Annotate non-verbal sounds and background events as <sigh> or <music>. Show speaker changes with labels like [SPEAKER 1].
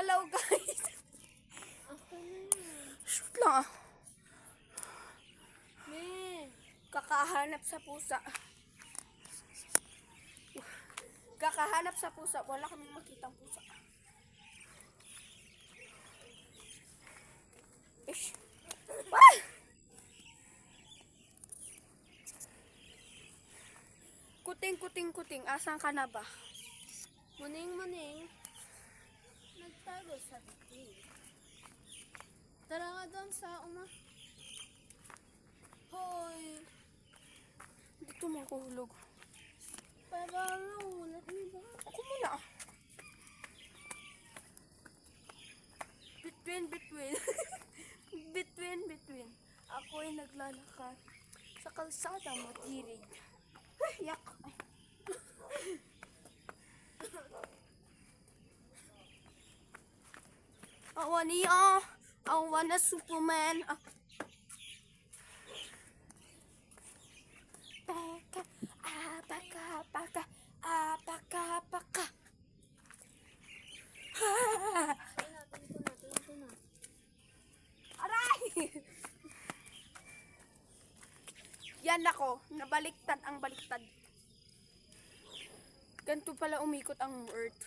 [SPEAKER 1] Hello guys. Shoot lang ah. Kakahanap sa pusa. Kakahanap sa pusa. Wala kaming makitang pusa. Ish. Ah! Kuting, kuting, kuting. Asan ka na ba?
[SPEAKER 2] Muning, muning. Nagtago sa titig. Tara nga doon sa uma. Hoy.
[SPEAKER 1] Dito magkuhulog.
[SPEAKER 2] Para ulat mo ba?
[SPEAKER 1] Ako muna ah. Between, between. <laughs> between, between. Ako ay naglalakad sa kalsada matirig. Yak. Ay. Awa niya. Awa na Superman. Ah. Paka, apaka, apaka, apaka, apaka.
[SPEAKER 2] Ay, natin ko na, tingin ko na.
[SPEAKER 1] Aray! Yan ako, nabaliktad ang baliktad. Ganito pala umikot ang earth.